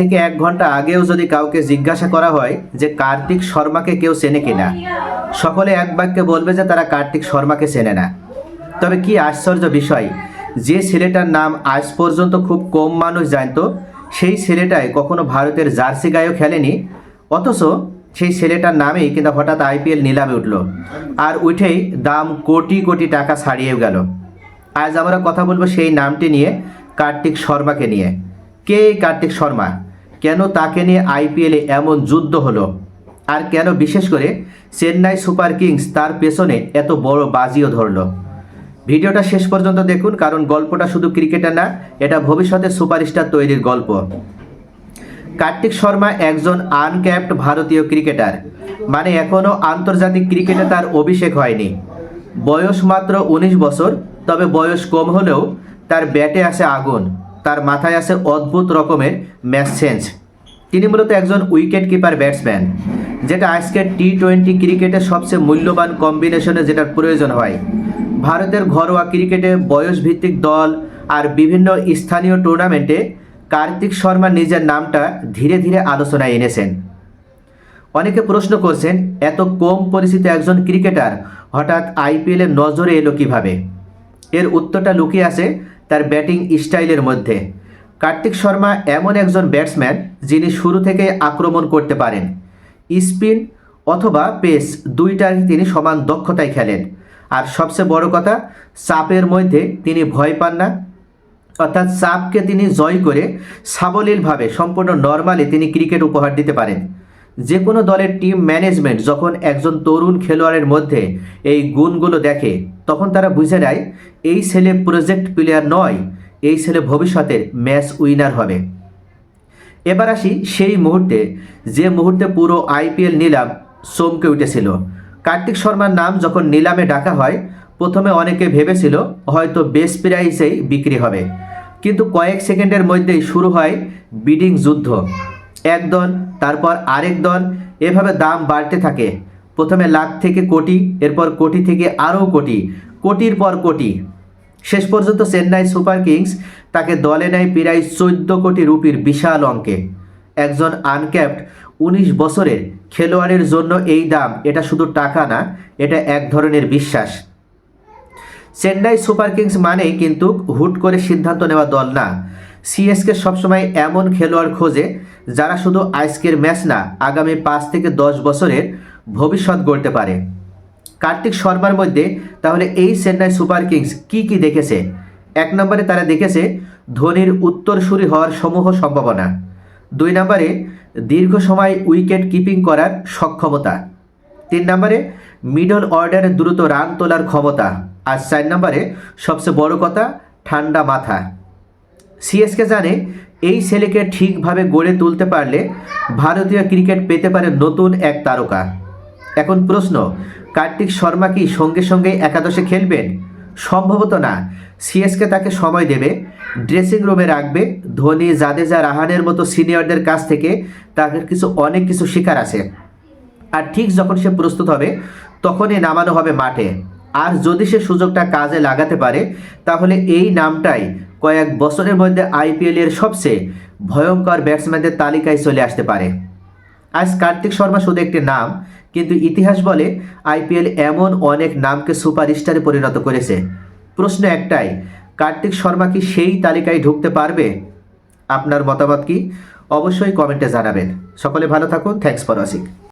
থেকে এক ঘণ্টা আগেও যদি কাউকে জিজ্ঞাসা করা হয় যে কার্তিক শর্মাকে কেউ চেনে কিনা, সকলে এক বাক্যে বলবে যে তারা কার্তিক শর্মাকে চেনে না। তবে কি আশ্চর্য বিষয়, যে ছেলেটার নাম আজ পর্যন্ত খুব কম মানুষ জানতো, সেই ছেলেটাই কখনো ভারতের জার্সি গায়েও খেলেনি, অথচ সেই ছেলেটার নামেই কিন্তু হঠাৎ আইপিএল নিলামে উঠল আর উঠেই দাম কোটি কোটি টাকা ছাড়িয়েও গেল। আজ আমরা কথা বলব সেই নামটি নিয়ে, কার্তিক শর্মাকে নিয়ে। কে কার্তিক শর্মা? কেন তাকে নিয়ে আইপিএলে এমন যুদ্ধ হলো? আর কেন বিশেষ করে চেন্নাই সুপার কিংস তার পেছনে এত বড় বাজিও ধরলো? ভিডিওটা শেষ পর্যন্ত দেখুন, কারণ গল্পটা শুধু ক্রিকেটার না, এটা ভবিষ্যতে সুপারস্টার তৈরির গল্প। কার্তিক শর্মা একজন আনক্যাপড ভারতীয় ক্রিকেটার। মানে এখনও আন্তর্জাতিক ক্রিকেটে তার অভিষেক হয়নি। বয়স মাত্র উনিশ বছর, তবে বয়স কম হলেও তার ব্যাটে আসে আগুন। তার মাথায় আছে অদ্ভুত রকমের ম্যাচ চেঞ্জ। তিনি মূলত একজন উইকেট কিপার ব্যাটসম্যান, যেটা আজকের টি টোয়েন্টি ক্রিকেটের সবচেয়ে মূল্যবান কম্বিনেশনে যেটার প্রয়োজন হয়। ভারতের ঘরোয়া ক্রিকেটে বয়সভিত্তিক দল আর বিভিন্ন স্থানীয় টুর্নামেন্টে কার্তিক শর্মা নিজের নামটা ধীরে ধীরে আলোচনায় এনেছেন। অনেকে প্রশ্ন করছেন, এত কম পরিচিত একজন ক্রিকেটার হঠাৎ আইপিএলে নজরে এলো কীভাবে? এর উত্তরটা লুকিয়ে আছে তার ব্যাটিং স্টাইলের মধ্যে। কার্তিক শর্মা এমন একজন ব্যাটসম্যান যিনি শুরু থেকে আক্রমণ করতে পারেন। স্পিন অথবা পেস দুইটাই তিনি সমান দক্ষতায় খেলেন। আর সবচেয়ে বড় কথা, চাপের মধ্যে তিনি ভয় পান না। অর্থাৎ চাপকে তিনি জয় করে সাবলীলভাবে, সম্পূর্ণ নর্মালি তিনি ক্রিকেট উপহার দিতে পারেন। যে কোনো দলের টিম ম্যানেজমেন্ট যখন একজন তরুণ খেলোয়াড়ের মধ্যে এই গুণগুলো দেখে, তখন তারা বুঝে নেয়, এই ছেলে প্রজেক্ট প্লেয়ার নয়, এই ছেলে ভবিষ্যতের ম্যাচ উইনার হবে। এবার আসি সেই মুহূর্তে, যে মুহূর্তে পুরো আইপিএল নিলাম, চমকে উঠেছিল। কার্তিক শর্মার নাম যখন নিলামে ডাকা হয়, প্রথমে অনেকে ভেবেছিল হয়তো বেস প্রাইসেই বিক্রি হবে। কিন্তু কয়েক সেকেন্ডের মধ্যেই শুরু হয় বিডিং যুদ্ধ। এক দল, তারপর আরেক দল, এভাবে দাম বাড়তে থাকে। প্রথমে লাখ থেকে কোটি, এরপর কোটি থেকে আরও কোটি, কোটির পর কোটি। শেষ পর্যন্ত চেন্নাই সুপার কিংস তাকে দলে নেয় প্রায় চোদ্দ কোটি রুপির বিশাল অঙ্কে। একজন আনক্যাপড উনিশ বছরের খেলোয়াড়ের জন্য এই দাম, এটা শুধু টাকা না, এটা এক ধরনের বিশ্বাস। চেন্নাই সুপার কিংস মানেই কিন্তু হুট করে সিদ্ধান্ত নেওয়া দল না। সিএসকে সবসময় এমন খেলোয়াড় খোঁজে যারা শুধু আজকের ম্যাচ না আগামী পাঁচ থেকে দশ বছরের ভবিষ্যৎ গড়তে পারে। কার্তিক শর্মার মধ্যে তাহলে এই চেন্নাই সুপার কিংস কি কি দেখেছে? এক নম্বরে তারা দেখেছে ধোনির উত্তরসূরি হওয়ার সমূহ সম্ভাবনা। দুই নম্বরে দীর্ঘ সময় উইকেট কিপিং করার সক্ষমতা। তিন নম্বরে মিডল অর্ডারে দ্রুত রান তোলার ক্ষমতা। আর চার নম্বরে সবচেয়ে বড় কথা, ঠান্ডা মাথা। সিএসকে জানে এই ছেলেকে ঠিকভাবে গড়ে তুলতে পারলে ভারতীয় ক্রিকেট পেতে পারে নতুন এক তারকা। এখন প্রশ্ন, কার্তিক শর্মা কি সঙ্গে সঙ্গে একাদশে খেলবেন? সম্ভবত না। সিএসকে তাকে সময় দেবে ড্রেসিং রুমে রাখবে, ধোনি, জাদেজা, রাহানের মতো সিনিয়রদের কাছ থেকে তাকে কিছু, অনেক কিছু শিকার আছে। আর ঠিক যখন সে প্রস্তুত হবে, তখনই নামানো হবে মাঠে। আর যদি সে সুযোগটা কাজে লাগাতে পারে, তাহলে এই নামটাই কয়েক বছরের মধ্যে আইপিএল এর সবচেয়ে ভয়ঙ্কর ব্যাটসম্যানদের তালিকায় চলে আসতে পারে। আজ কার্তিক শর্মা শুধু একটি নাম, কিন্তু ইতিহাস বলে আইপিএল এমন অনেক নামকে সুপারস্টারে পরিণত করেছে। প্রশ্ন একটাই, কার্তিক শর্মা কি সেই তালিকায় ঢুকতে পারবে? আপনার মতামত কি? অবশ্যই কমেন্টে জানাবেন। সকলে ভালো থাকুন থ্যাংকস ফর ওয়াচিং